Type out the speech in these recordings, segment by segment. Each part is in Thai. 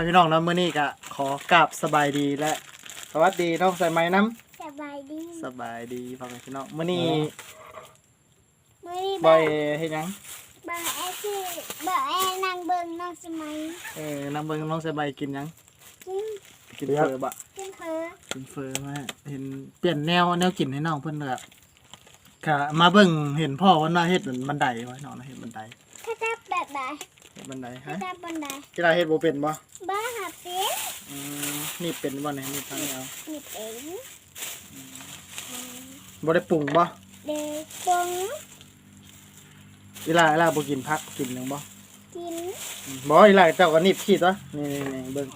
พ่อพี่น้องเนาะมื้อนี้ก็ขอกราบสบายดีและ สวัสดีน้องใส่ไม้น้สบายดีำสบายดีพ่อแม่พี่น้องมื้อนี้มื่อนี้บ่บ่อยเฮ็ดหยังบ่แอคือบ่แอนางเบิ่งน้องสมัยเออนำเบิ่งน้องใส่ใบกินหยังกินกินเฟอบ่กินเผลอกินเฟอมาเห็นเปลี่ยนแนวแนวกินให้น้องเพิ่นก็ค่ะมาเบิ่งเห็นพ่อว่าน่าเฮ็ดบันไดไว้น้องนะเฮ็ดบันไดถ้าจับแบบใดเฮ็ดบันไดถ้าฮะจับบนใดกีฬาเฮ็ดบ่เป็นบ่บ่หาเป็นอืมนี่เป็นบ่เนี่ยนี่ทางนี้เอามีเป็นบ่ได้ปรุงบ่เด็กปงกีฬากีฬาบ่กินผักกินหยังบ่กินบอยไรเจ้าก็นิบขีดวะนี่นี่นี่เบิ้ง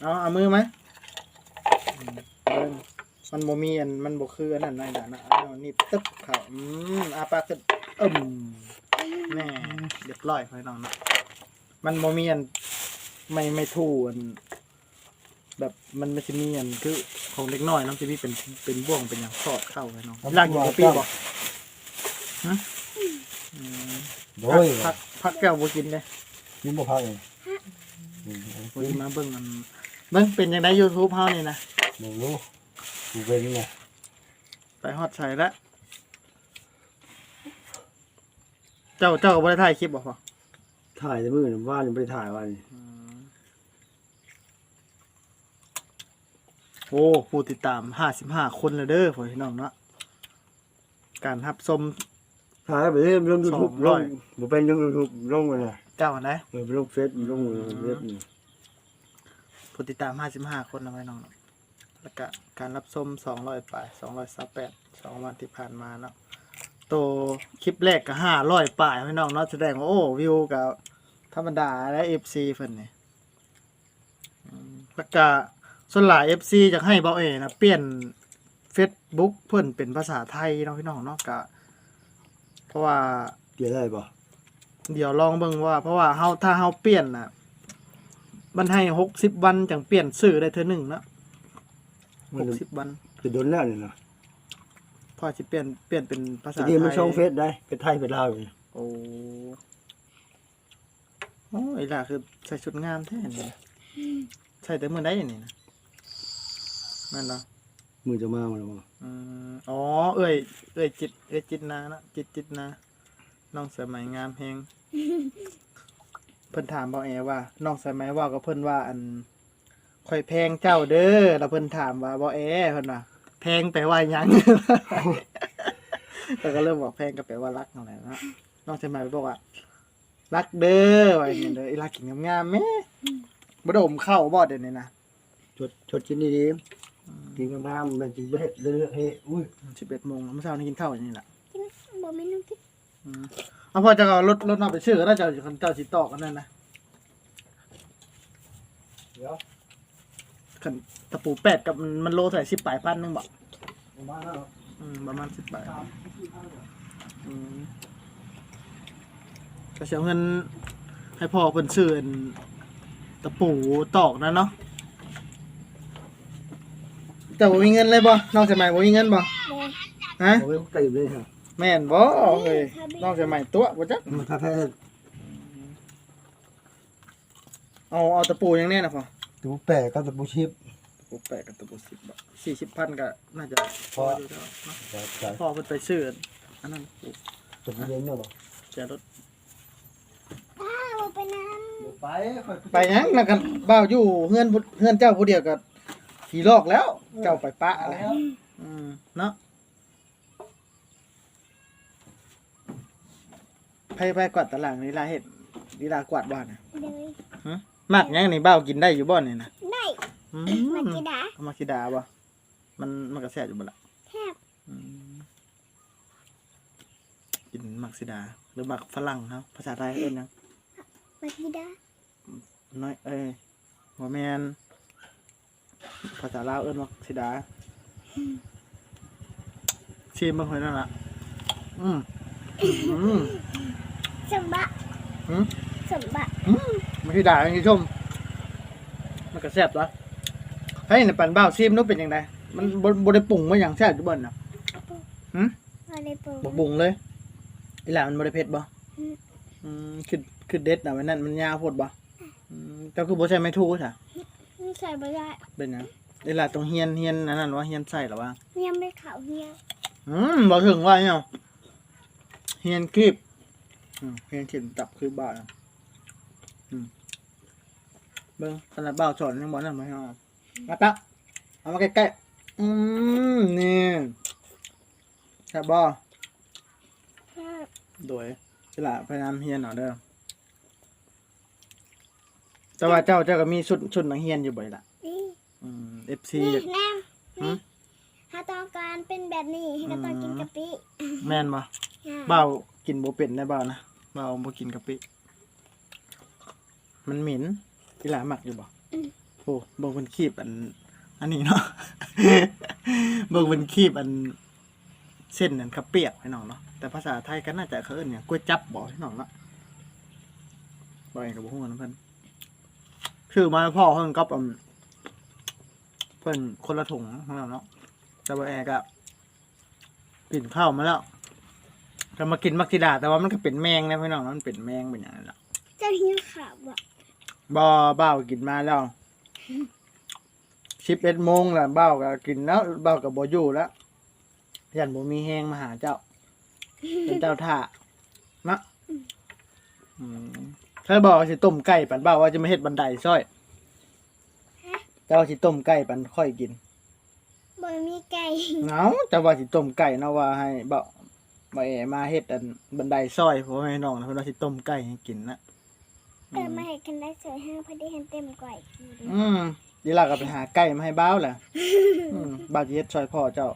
เอาเอามือไหมอืมเบิ้งมันโมมีอันมันบ่คืออันนั้นนั่นน่ะนะเอานิบตึ๊บเขาอืมอาปากขึ้นอึม แน่เรียบร้อยพี่น้องนะมันโมมีอันไม่ไม่ทู่อันแบบมันไม่ใช่มีอันคือของเล็กน้อยเน้องจะมีเป็นเป็นบ่วงเป็นอย่างสอดเข้าไปน้องลากกินกะปิบ่ฮะอืมโดยพักพักแก้วบ่กินเลยกินบ่พักเลยวันนี้มาเบิ่งกันเบิ่งเป็นยังไง YouTube เฮานี่นะบ่รู้กูเป็นไงไปฮอดใส่แล้ว เจ้าเจ้าก็บ่ได้ถ่ายคลิปบ่พอถ่ายแต่มื้อนั้นว่านยังบ่ได้ถ่ายว่านี่โอ้ผู้ติดตาม55คนแล้วเด้อพ่อพี่น้องเนาะการรับชม ถ่ายไปเรื่อยลงส YouTube องร้ลอยงบ่เป็นลง YouTube ลงเลยนะเจ้าอันไหนเออไปลงเฟซลงเว็บนี่ผู้ติดตาม55คนนะพี่น้องเนาะแล้วก็การรับชม200ปลาย228 2วันที่ผ่านมาเนาะ ตัวคลิปแรกก็500ปลายพี่น้องเนาะแสดงว่าโอ้วิวก็ธรรมดาและ FC เพิ่นนี่แล้วก็ส่วนหลาย FC อยากให้เบาเอนะเปลี่ยน Facebook เพิ่นเป็นภาษาไทยเนาะพี่น้องเนาะก็เพราะว่าเปลี่ยนได้บ่เดี๋ยวลองเบิ่งว่า เพราะว่าเฮาถ้าเฮาเปลี่ยนน่ะ มันให้60วันจังเปลี่ยนชื่อได้เทื่อหนึงเนาะมัน60วันคือโดนแล้วนี่นะ พอสิเปลี่ยนเปลี่ยนเป็นภาทีษาไทนี้ยมันช่องเฟซได้เป็นไทยเป็นลาวอยู่โอ้โอ้ยล่ะคือใส่ชุดงามแท้นี่นะใส่แต่มื้อใดอย่างนี้นะนั่นเนาะมือจะมาบ่ล่ะบ่อืมอ๋อ เอ้ยเอ้ยจิตเอ้ยจิตนานะจิตจิตนาน้องสมัยงามแฮงเพิ่นถามบ่แอว่าน้องสมัยว่าก็เพิ่นว่าอันข่อยแพงเจ้าเด้อแล้วเพิ่นถามว่าบ่แอเพิ่นว่าแพงแปลว่าหยัง แล้วก็เริ่มบอกแพงก็แปลว่ารักนั่นแหละนะน้องสมัยบอกว่า รักเด้อว่าอย่างนี้เด้ออีรักกินงามๆแม่บ่ได้อมเข้าวบ่เดี๋ยวนี้นะชดชดกินดีๆกินงามๆมันสิบ่เฮ็ดเรื่อยๆเฮ้อุ้ย11โมงเมื่อเช้านี้กินข้าวอย่างนี้แหละกินบ่แม่นน้องกินอืมเอาพอจะเอารถรถเอาไปชื่อก็ได้เจ้าเจ้าสิตอกกันนั่นนะเดี๋ยว ขันตะปูแปดกับมันมันโลเท่าไหร่สิบปลายพันหนึงบอกประมาณนั้นอืมประมาณสิบปลายอืมก็เสียเงิน ให้พ่อเพิ่นซื้ออันตะปูตอกนะเนาะแต่บ่มีเงินเลยบ่นอกจากใหม่บ่มีเงินบ่เลยฮะเอาไว้ตีเลยครับแม่นบ่เอ้ยนอกจากใหม่ตัวบ่จักมันถ้าแพ้เอาเอาตะปูอย่างแน่นะพ่อ ตูแปะกับตะปูชิปตะปูแปดกับตะปูสิบบาทสี่สิบพันก็น่าจะพออยู่แล้วเนาะแต่แต่พ่อเพิ่นไปซื้ออันนั้นตะปูเย็นเนาะบ่แจรถอ้าวไปน้ไปค่อยไปหยังแล้วกันบ่าวอยู่เฮือนผู้เฮือนเจ้าผู้เดียวก็ขี่ลอกแล้ว เจ้าไปปะอะไรอืมเนาะไปไปกวาดตารางนี่ลาเฮ็ดนี่ลากวาดบ้านน่ะำเลย มากหยังนี่บ่าวกินได้อยู่บ่นี่นะได้อืมากิดาเอามาคิดาบ่มันมันก็แซ่บอยู่บ่ล่ะแทบอืมกินมักซิดา หรือมักฝรั่งเนาะภาษาไทยเอิ้นหยังมากิดาน้อยเอ้ยบ่แม่นภาษาลาวเอิ้นมักซิดาชิมเบิ่งหอยนั่นล่ะอืมอืมสมบะอืม สมบะมั กซิดาคุณผู้ชม มันก็แซ่บตัวเฮ้ยในปันบ้าวชิมนู้เป็นจังไดมันบ่บ่ได้ปรุงมาหยังแซ่บอยู่เบิ่นน่ะมาเลยปูบ่ปรุงเลยอีหล่ามันบ่ได้เผ็ดบ่อืมอืมคือคือเด็ดน่ะไว้นั่นมันยาวโพดบ่อืมเจ้าคือบ่ใช่ไม้ทูค่ะไม่ใส่ไม่ได้เป็นหยังเวลาต้องเฮียนเฮียนอันนั้นว่าเฮียนใส่หรอวะยังไม่เขาเฮียอืมบอกถึงว่าเนี่ยเฮียนคลิปอืมเฮียนคลิปจับคือบ้าอะอืม เบิ้งขนาดบ้าสอนยังบอกนั่นไม่เอามาตะเอามาใกล้ๆอืมนี่แค่บอโดยสละพยายามเฮียนเอาเด้อแต่ว่าเจ้าเจ้าก็มีชุดชุดนักเฮียนอยู่บ่อยละนี่อืมเอฟซีนี่แนมหืนี่มถ้าต้องการเป็นแบบนี้ให้ก็ต้องกินกะปิแม่นบ่อ่าเบ้ากินโบเป็นได้เบ้านะเบ้าบ่กินกะปิ มันเหม็น อีหลาหมักอยู่บ่โอ้เบิ่งเป็นคีบอัน อันนี้เนาะ เบิ่งเป็นคีบอัน เส้นนั่นข้าวเปียกให้น้องเนาะ แต่ภาษาไทยก็น่าจะเขาเอิ้นหยังก๋วยจับบ่ให้น้องเนาะบ่เองก็บ่ฮู้นำเพิ่นชื่อมาพ่อเพิ่นกับอืมเพิ่นคนละถุงของเราเนาะแต่ว่าแอร์ก็กินข้าวมาแล้วก็มากินมักซิดาแต่ว่ามันก็เป็นแมงนะพี่น้องมันเป็นแมงเป็นอย่างนั้นแหละเจะหิวข่าวอะ บ่เบ้ากินมาแล้วสิบเอ็ดโมงแล้วเบ้าก็กินแล้วเบ้ากับบ่อยู่แล้วยันบ่มีแห้งมาหาเจ้า เป็นเจ้าท่านะอืมถ้าบอกว่าสิต้มไก่ปันเบ้าว่าจะไม่เฮ็ดบันไดซ้อยเจ้าว่าสิต้มไก่ปันค่อยกินบ่มีไก่เงาแต่ว่าสิต้มไก่นะว่าให้เบ้าบ่เอมาเฮ็ดอันบันไดซอยเพราะว่าให้น้องนะเพิ่นว่าสิต้มไก่ให้กินนะ เกิดมาเห็นกันได้สวยห้างพอดีเห็นเต็มก่อยกินอืมดีล่ะก็ไปหาไก่มาให้บ้าวแหละอืมบาดเย็ดซอยพ่อเจ้า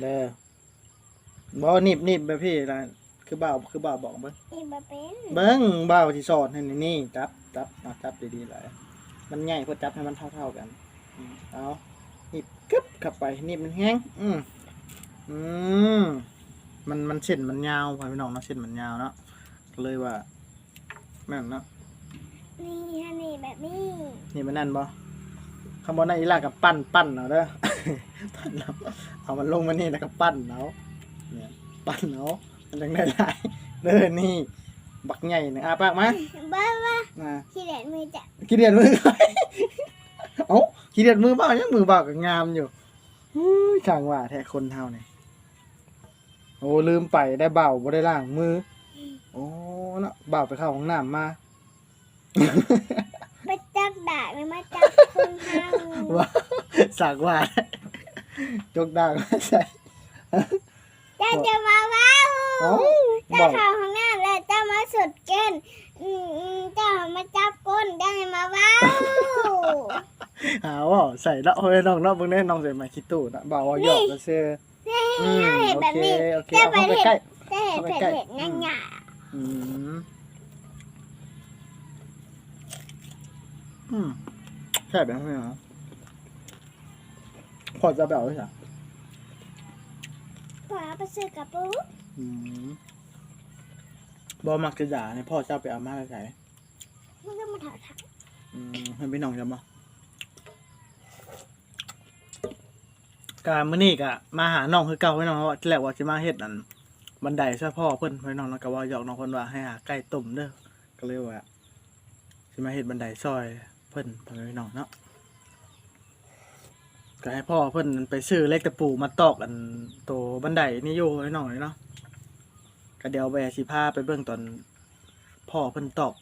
เด้อบ่นิบนิบไปพี่ล่ะคือบ่าวคือบ่าวบอกเบิ่งอีบะเป็นเบิ่งบ่าวสิสอนให้นี่นี่จับจับเอาจับดีๆหลายมันใหญ่พอจับให้มันเท่าๆกันอืมเอานิบกึบเข้าไปนิบมันแห้งอืมอืมมันมันเส้นมันยาวพ่อพี่น้องเนาะเส้นมันยาวเนาะก็เลยว่า แม่นเนาะนี่ฮะนี่แบบนี้นี่มันนั่นบ่คำบอนั่นอีลากับปั้นปั้นเอาเด้อ ปั้นเอาเอามันลงมานี่แล้วก็ปั้นเอาเนี่ยปั้นเอามันจังได้หลายเด้อนี่ บักใหญ่นะอาปากมาบ้าว่ามาขี้เด็ดมือจะขี้เดียดมือ เอ้าขี้เดียดมือบ้ายังมือบ้าก็งามอยู่อุ้ยช่างว่าแท้คนเฮาเนี่ยโอ้ลืมไปได้เบาบ่ได้ล้างมือ โอ้ เนาะเบาไปเข้าห้องน้ำมา ไปจับดาบเลยมาจับคนทางว่าสักว่าจกด่างมาใส่เจ้าจะมาว้าวเอ้าบเจ้าอกเข้าห้องน้ำแล้วเจ้ามาสุดเกินอืมอืมเจ้ามาจับก้นเจ้าให้มาว้าวหาว่าใส่ละเฮ้ยน้องน้องเบิ่งได้น้องใส่ไม้คิดตู้นะบอกว่าหยอกก็เซ่ออืมเห็นโอแบบเคนี้โอเคเอาเข้าไปใกล้ จะเห็นเผ็ดเผ็ดง่ายง่าย อืมอืมใช่แบบนี้เหรอพอจะแบบนี้เหรอพอไปซื้อกับปุ๊บอืมบอมักจะด่าเนี่ยพ่อเจ้าไปเอามาใส่มันก็มาถอดถักอืมให้พี่น้องจำบ่การมื้อนี้ก็มาหาน้องคือเก่าพี่น้องว่าแรกว่าสิมาเฮ็ดอัน บันไดซะพ่อเพิ่นพี่น้องแล้วก็ว่าหยอกน้องเพิ่นว่าให้หาไก่ต้มเด้อก็เลยว่าสิมาเฮ็ดบันไดซอยเพิ่นพี่น้องเนาะก็ให้พ่อเพิ่นไปซื้อเหล็กตะปูมาตอกอันโตบันไดนี่อยู่พี่น้องเนาะก็เดี๋ยวแวสิพาไปเบิ่งตอนพ่อเพิ่นตอก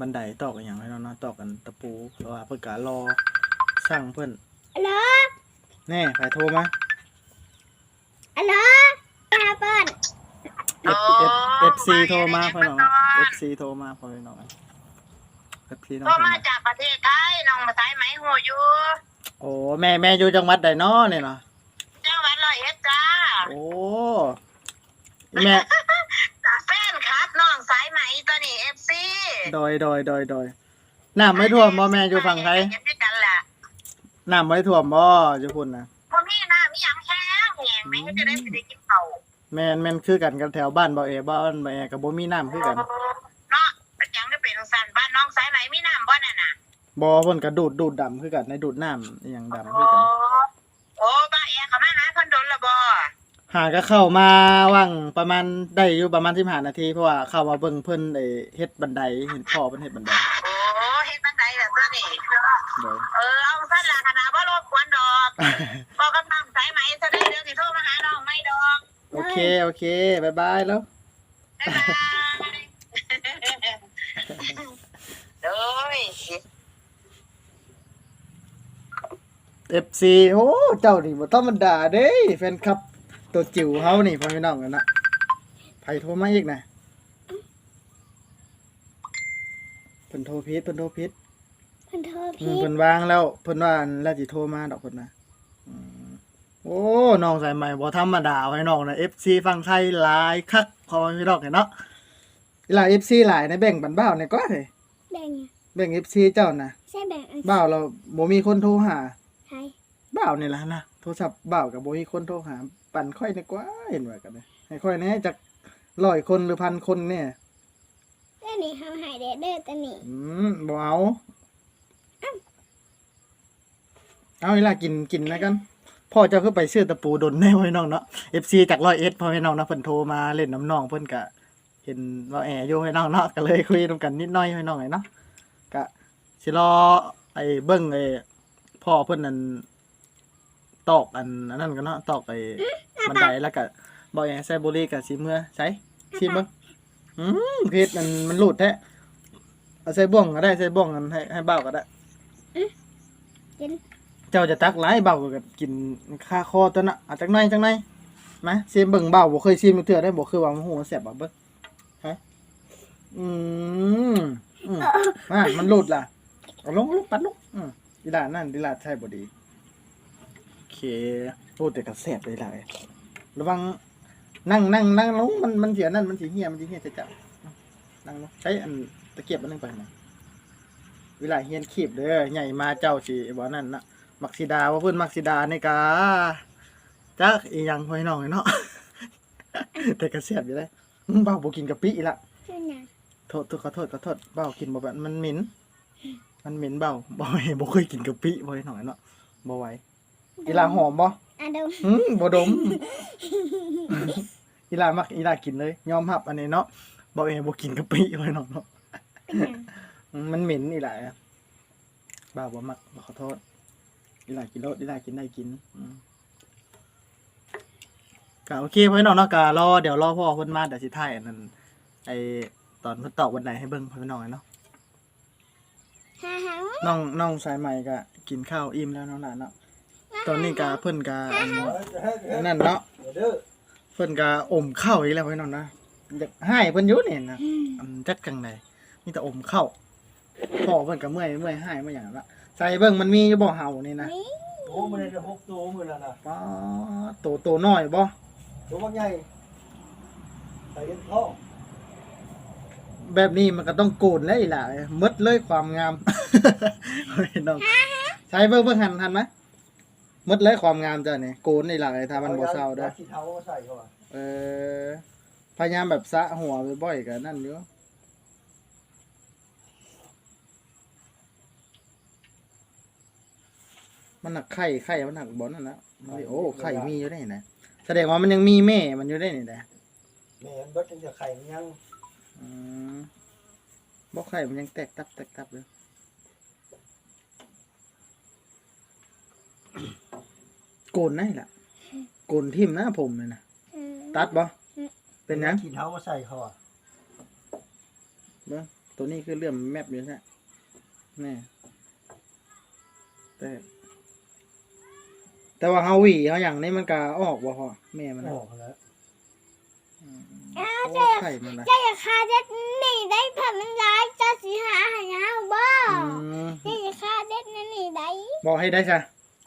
บันไดตอกอหย่างพี่น้องเนาะตอกกันตะปูเพราะว่าเพิ่นก็รอสร้างเพิ่นอัลโหลแน่ใครโทรมาอัลโหลตาเปิ้ล F F F C โทรมาพี่น้อง F C โทรมาพี่น้อง F C น้องก็โทรมามาจากประเทศไทยน้องมาสายไหมหัวอยู่โอ้แม่แม่อยู่จังหวัดใดน้อเนี่ยเนาะจังหวัดร้อยเอ็ดจ้าโอ้อีแม่แฟนครับน้องสายไหมตัวนี้เอฟซีโดยโดยโดยโดยน้ำไม่ท่วมบ่แม่อยู่ฝั่งไทยด้วยกันแหละน้ำไม่ท่วมบ่อยู่พุ่นนะพวกนี้นะมีหยังแห้งแหงไม่จะได้ไปได้กินเต่า แม่นแม่นคือกันกับแถวบ้านบ่เอบ้านบ่เอกับบ่มีน้ำคือกันเนาะจังได้เป็นสันบ้านน้องสายไหมมีน้ำบ่น่ะน่ะบ่เพิ่นก็ดูดดูดดำคือกันในดูดน้ำอหย่างดำคืโอ้อกัน โอ้บ้าแอร์เขามาหาเพิ่นโดนละบ่หาก็เข้ามาว่างประมาณได้อยู่ประมาณ15นาทีเพราะว่าเข้ามาเบิ่งเพิ่นได้เฮ็ดบันไดเห็นพ่อเพิ่นเฮ็ดบันไดโอ้เฮ็ดบันได อเอาสั้นละขนาดว่ารบกวนดอกบอกกับน้องสายไหมจะได้เดี๋ยวสิโทรมาหาน้องไม่ดอก โอ เคโอเคบายบายแล้วบ๊ายบายเด้ย FC โอ้เจ้านี่บ่ธรรมดาเด้แฟนคลับ ตัวจิ๋วเฮานี่พ่อพี่น้องกันนะไผโทรมาอีกนะเพิ่นโทรผิดเพิ่นโทรผิดเพิ่นโทรอืผิมดเพิ่นวางแล้วเพิ่นว่าอันแล้วสิโทรมาดอกเพิ่นนะอืม โอ้น้องสายใหม่บ่ธรรมดาไว้น้องนะ FC ฟังไทยหลายคักพอพี่น้องเห็นเนาะเวลา FC หลายนะแบ่งปันบ้าวเนี่ยก็เฮ้ยแบ่งอะแบ่ง FC เจ้านะใช่แบ่งอันบ้าวเราบ่มีคนโทรหาใช่บ้าวนี่ล่ะนะโทรศัพท์บ้าวกับบ่มีคนโทรหา ปั่นค่อยดีกว่าเห็นว่ากันเลยให้ค่อยแหน่จักร้อยคนหรือพันคนเนี่ยแต่นี่เฮาหายเด้อเด้อแต่นี่อืมบ่เอาเอาเวลากินกินแล้วกัน พ่อเจ้าคือไปซื้อตะปูดนแน่ไว้น้องเนาะ FC จากร้อยเอ็ดพ่อให้น้องนะเพิ่นโทรมาเล่นน้ำน้องเพิ่นก็เห็นว่าแออยู่ให้น้องเนาะก็เลยคุยนำกันนิดหน่อยให้น้องไงเนาะก็สิรอไอ้เบิ่งไอ้พ่อเพิ่นนั่นตอกอันอันนั้นกันเนาะตอกไอ้บันไดแล้วก็บ่แอใส่บุหรี่ก็สิเมื่อใช้ชิมเบิ่งอืมเฮ็ดมันมันหลุดแท้เอาใส่บ่วงก็ได้ใส่บ่วงกันให้ให้เบ้าก็ได้กินเจ้าจะตักหลายเบาก็กินค่าคอตัวน่ะอาจักหนจังหน่อยมาซิมเบิ่งเบาบ่เคยซิมเทื่อได้บ่คือว่าโอ้โหแซ่บบ่เบิ่งฮะอืมอืมมามันหลุดล่ะเอาลงลงปัดลงอืมดีลานั่นดีลาใช่บ่ดีโอเคโอ้แต่ก็แซ่บเลยล่ะระวังนั่งนั่งนั่งลงมันมันเสียนั่นมันสิเหี่ยมันสิเหี่ยจะจับนั่งลงใช้อันตะเกียบอันนึงไปนะเวลาเฮียนขีบเด้อใหญ่มาเจ้าสิบ่นั่นน่ะ มักซิดาว่าเพิ่นมักซิดาในกาจักอีหยังห้อยน้องเนาะ แต่ก็แซ่บอยู่เลยอืมเบ้าบ่กินกะปิอีละชื่อหยังโทษโทษขอโทษขอโทษเบ้ากินบ่แบบมันเหม็น มันเหม็นเบ้าบ่ไหวบ่เคยกินกะปิบ่ให้น้องเนาะบ่ไหวอีลาหอมบ่อะดมหืมบ่ดม อีลามักอีลากินเลย ยอมรับอันนี้เนาะบ่เองบ่กินกะปิไว้น้องเนาะเป็นหยังอืมมันเหม็นอีหลายอะบ้าบ่มักบ่ขอโทษ อีหลายกินโลดอีหลายกินได้กินอืมก็โอเคไว้น้องเนาะก็รอเดี๋ยวรอพ่อเพิ่นมาเดี๋ยวสิถ่ายอันนั้นไอตอนเพิ่นตอบวันไหนให้เบิ่งพ่อพี่น้องเนาะฮ่าฮ่าน้องน้องสายใหม่ก็กินข้าวอิ่มแล้วเนาะหลานเนาะตอนนี้ก็เพิ่นก็อันอันนั่นเนาะเด้อเพิ่นก็อมข้าวอีกแล้วพี่น้องนะอยากให้เพิ่นอยู่นี่นะอันจักจังไดมีแต่อมเข้าพ่อเพิ่นก็เมื่อยเมื่อยหายเมื่อยหยังละ ใส่เบิ่งมันมีอยู่บ่เห่านี่นะนี่โอ้มันได้หกตัวมื้อแล้วนะป้าโตโตน้อยบ่ตัวบักใหญ่ใส่เอ็นท้องแบบนี้มันก็ต้องโกนแล้วอีหล่ะหมดเลยความงามเฮ้ยน้องใช้เบิ่งเบิ่งหันหันไหมหมดเลยความงามจ้ะนี่โกนอีหล่ะถ้ามันบ่เศร้าเด้อขี้เท้าใส่เข้ามาเออพยายามแบบสระหัวบ่อยๆก็นั่นอยู่ มันหนักไข่ไข่มันหนักบ่นั่นนะมันสิโอ้ไข่มีอยู่ได้นะแสดงว่ามันยังมีแม่ มันอยู่ได้นี่แหละแม่นเบิดจังจะไข่มันยังอืมบ่ไข่มันยังแตกตับแตกตับเลยโกนได้ล่ะโกนทิ่มหน้าผมเลยนะอืมตัดบ่เป็นหยังขี้เท้ามาใส่เข้าอะเบิ่งตัวนี้คือเลื่อมแมบอยู่นะแน่แต่ แต่ว่าเฮาหวีเฮาอย่างนี้มันก็ออกบ่พอแม่มันอน่ะอกแล้วโอ้ไข่มันนะเจ้าอย่าฆ่าเด็ดนี่ได้เพิ่นมันร้ายเจ้าสิหาหายาวบ่อืมเจ้าอย่าฆ่าเด็ดนั่นนี่ได้บอกให้ได้จ้ะ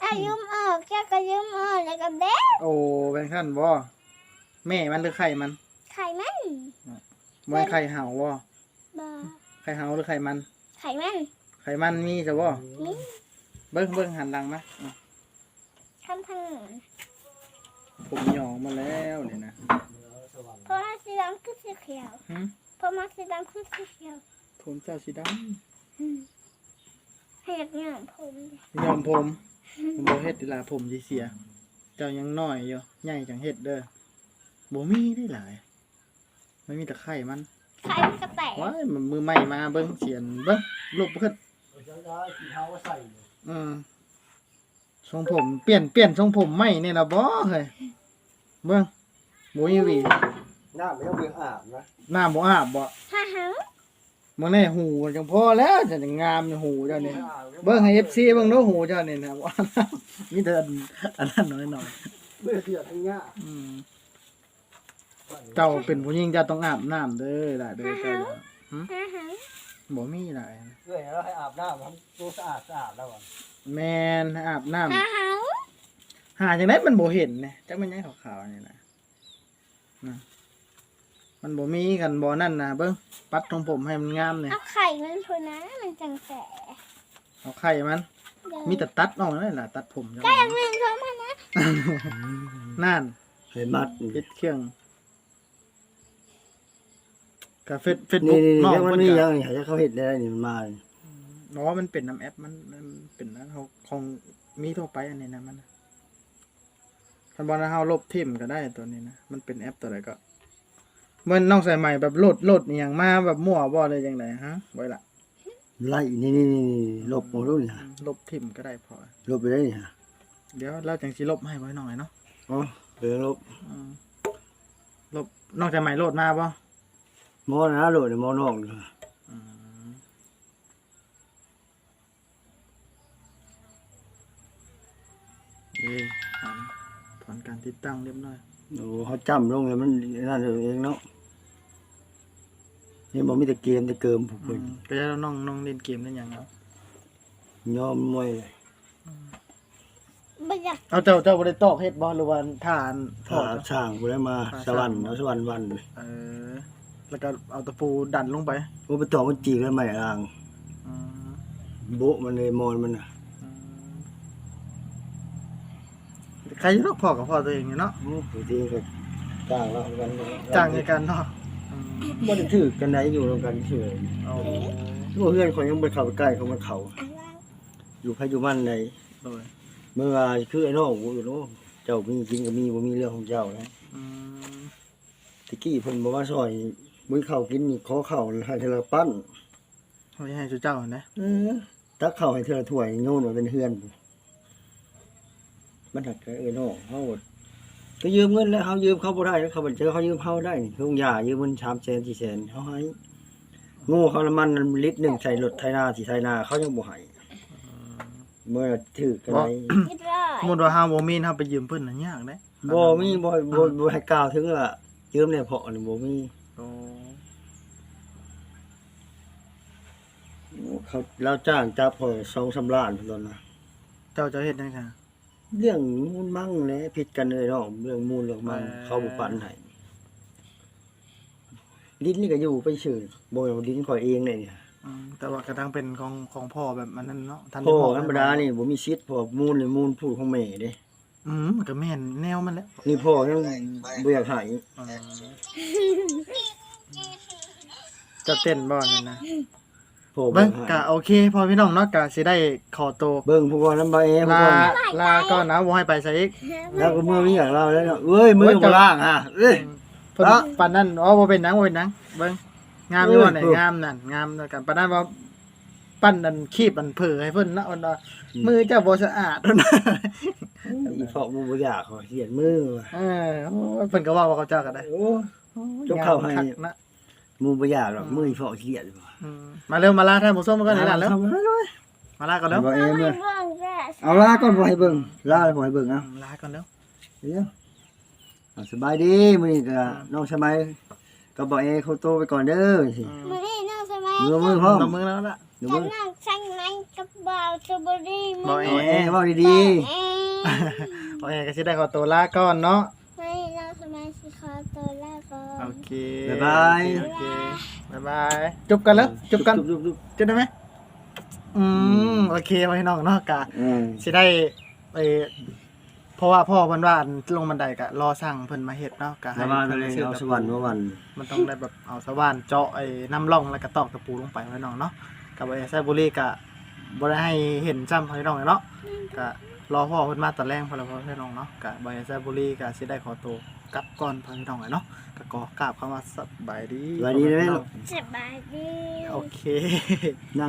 อายุมออกเจ้าก็ยืมออกแล้วก็เด็ดโอ้เป็นขั้นบ่แม่มันหรือไข่มันไข่มันบ่ไข่เห่าบ่บ่ไข่เห่าหรือไข่มัน ไข่มัน ไข่มันมีจ้ะบ่นี่เบิ่งเบิ่งหันหลังมาอะ ทำทางนั้นผมหยองมาแล้วนี่นะเพราะว่าสีดำคือสีเขียวหึเพราะว่าสีดำคือสีเขียวผมเจ้าสีดอืมให้อยากหย่อนผมำยอมผมผมบ่เฮ็ดดีล่ะผมสิเสีย เจ้ายังน้อยอยู่ใหญ่จังเฮ็ดเด้อบ่มีได้หลายไม่มีแต่ไข่มันไข่มันก็แตกว้ายมันมือใหม่มาเบิ่งเสียนเบิ่งลูกบ่ขึ้นจังได้ขี้เท้ามาใส่ออืม ทรงผมเปลี่ยนเปลี่ยนทรงผมใหม่นี่ล่ะบ่เฮ้ยเบิ่งบ่มีหวีน้ำไม่ต้องเบื่ออาบนะหน้าบ่อาบบ่ฮ่าฮ่ามื้อนี้หูจังพอแล้วจะได้งามอยู่หูเจ้านี่เบิ่งให้ FC เบิ่งเด้อหูเจ้านี่นะบ่อาบน้ำมีแต่อันอันนั้นน้อยๆเบื่อเสียทั้งยาอืมเจ้าเป็นผู้หญิงเจ้าต้องอาบน้ำเด้อล่ะเด้อเจ้าอย่าฮ่าฮ่าบ่มีล่ะเบื่อแล้วให้อาบน้ำทำตัวสะอาดสะอาดแล้วอะ แม่นอาบน้ำฮ่าฮ่าหาจังได๋มันบ่เห็นเนี่ยจักมันยังขาวๆนี่นะนะมันบ่มีกันบ่นั่นน่ะเบิ่งปัดของผมให้มันงามเนี่ยเอาไข่มันพูนะมันจังแสเอาไข่มันมีแต่ตัดออกนั่นแหละตัดผมจังก็ยังเป็นชมมันนะนั่นให้มัดปิดเครื่องกาเฟซเฟซนี่บุ๊กนี่น้องยังมัเพิ่นนมีก็ยังนี่ให้เขาเห็นได้นี่มันมาเนาะมันเป็นน้ำแอปมันมันเป็นนะเขาของมีทั่วไปอันนี้นะมันนะคันบ่นะเฮาลบทิ่มก็ได้ตัวนี้นะ มันเป็นแอปตัวใดก็เหมือนน้องใส่ใหม่แบบโหลดโหลดอหย่างมาแบบมั่วบ่เลยจังไดฮะไว้ละไล่นี่นี่นี่นี่ลบหมดแล้วนี่ฮะลบทิ่มก็ได้พอลบไปได้นี่ฮะเดี๋ยวเราจังสิลบให้ไว้หน่อยเนาะอ๋อเดี๋ยวลบอืมลบนอกจากใหม่โหลดมาบ่หมอนะโหลดหมอนอกนี่อืม เอ้ยถอนถอนการติดตั้งเรียบร้อยโอ้เขาจำลงเลยมันนั่นเองเนาะนี่บอกมีแต่เกมแต่เกิมผูกอืมก็จะน้องน้องเล่นเกมได้ยังครับยอมมวยเลยไม่อยากเอาเจ้าเจ้าบ่ได้ตอกเฮ็ดบ่หรือว่าทานทถ้าอดช่างกูได้มาอ่าสวรรค์ช่างเอาสวรรค์วันเออ แล้วก็เอาตะปูดันลงไปว่าไปต่อมันจีกแล้วใหม่อ่างอืมโบะมันเลยมอนมันน่ะ ใครจะต้องพ่อกับพ่อตัวเองอยู่เนาะอืมบางทีก็จ้างแล้วกันจ้างในการเนาะอืมบ่ได้ถือกันไหนอยู่ร่วมกันเฉยเอาพวกเพื่อนคนยังไปเข้าไปใกล้เขามันเขาอะไรอยู่ใครอยู่บ้านไหนโดยเมื่อว่าคือไอ้น้องกูอยู่เนาะเจ้ามีกินก็มีบ่มีเรื่องของเจ้านะอืมตะกี้เพิ่นบอกว่าซอยมึงเข้าวกินนี่ขอข้าวให้เทอละปั้นเอาไว้ให้เจ้านะเออตักข้าวให้เทอละถ้วยโยนไว้เป็นเฮือนพู่น มันหักเอ้ยน้องเฮาก็ยืมเงินแล้วเฮายืมเขาบ่ได้แล้วเขาบ่เจอเขายืมเฮาได้นี่คือองยายืมเงิน3แสน4แสนเฮาให้โง่เขาละมันลิตรหนึงใส่รถไถนาสิไถนาเขายังบ่ให้เมื่อถือกันไหนคิดว่าสมมุติว่าเฮาบ่มีเฮาไปยืมเพิ่นน่ะยากเด้บ่มีบ่บ่บ่ให้กล่าวถึงว่ายืมเนี่ยเพาะนี่บ่มีโอ้เขาเราจ้างจับพอ2-3ล้านพุ่นแล้วนะเจ้าจะเฮ็ดจังซั่น เรื่องมูลมั่งแหละผิดกันเลยเนาะเรื่องมูลเรื่องมั่งเออเขาบ่ปันให้ดินนี่ก็อยู่ไปชื่อบ่แม่นว่าดินข่อยเองเลยเนี่ยอืมแต่ว่ากระทั่งเป็นของของพ่อแบบอันนั้นเนาะท่านพ่อได้บกธรรมดานี่บ่มีสิทธิ์เพราะว่ามูลนี่มูลผู้ของแม่เด้อืมมันก็แม่นแนวมันแหล้วนี่พ่อยังบ่อยากให้จะเต้นบ่นี่นะ พ่อบ่เบิ่องยากกะให้โอเคพอพี่น้องเนาะกะสิได้ขอตัวเบิ่งผู้ก่อนนำบ่เองผู้ลาก่อนลาก่อนนะบ่ให้ไปซะอีกแล้วก็เมื่อมีอย่างเราแล้วเนาะเอ้ยมือบ่ล้างอะเอ้ยเพิ่นเนาะปานนั้นอ๋อบ่เป็นหยังบ่เป็นหยังเบิ่งงามอยู่บ่เนี่ยเอองามนั่นงามแล้วกันปานนั้นว่าปั้นอันคีบอันเผอให้เพิ่นเนาะอันว่ามือเจ้าบ่สะอาดนะอีพ่อบ่บ่อยากขอเขียนมือว่ะเออโอ้ยเพิ่นก็ว่าว่าเขาเจ้าก็ได้โอ้โอ้ยยกเข้าให้งมคักนะ มูบ่อยากหรอกมืออีพ่อเขียนว่ะอืมมาเร็วมาลาท่านผู้ชมกันนี่ล่ะเร็วทำอะไรเลยมาลาก่อนเร็วบ่เองเนี่ยเบิ่งแค่เอาลาก่อนบ่ให้เบิ่งลาบ่ให้เบิ่งเอาลาก่อนเร็วเดี๋ยวอะสบายดีมื้อนี้ก็น้องสมัยก็บอกเอเขาโตไปก่อนเด้อสิมื้อนี้น้องสมัยมือมือพร้อมนมือแล้วล่ะเดี๋ยวฉัเบิ่นงนั่งช่างไม้กับบ่าวสตรอเบอรี่บ่เอบอกเอเว้าดีเอ๊ะโอเคก็สิได้ขอตัวลาก่อนเนาะ ไม่น้องสมัยสิขอตัวลาก่อน โอ เคๆบ๊ายบายโอเคบ๊ายบายจุบกันแล้วจุบกันจุบจุบจุบได้ไหมอืมโอเคไว้น้องเนาะกะอืมสิได้ไปเพราะว่าพ่อเพิ่นว่าอันลงบันไดกะรอสั่งเพิ่นมาเฮ็ดเนาะกะสบายไปพิ่นเลยซื้เอาตะสปูวรรค์มาวันมันต้องได้แบบเอาสว่านเจาะไอ้น้ำร่องแล้วก็ตอกตะปูลงไปไว้น้องเนาะกับไอ้ไซบุรีกะบ่ได้ให้เห็นจ้ำให้น้องเนาะกะรอพ่อเพิ่นมาตอนแรกพอแล้วพ่อให้น้องเนาะกะบ่ไอ้ไซบุรีกะสิได้ขอตัว กลับก่อนพ่อให้น้องเนาะก็ขอกราบคำว่าสบายดีสบายดีนะแม่พ่อแน้องสบายดี โอเคนั่ง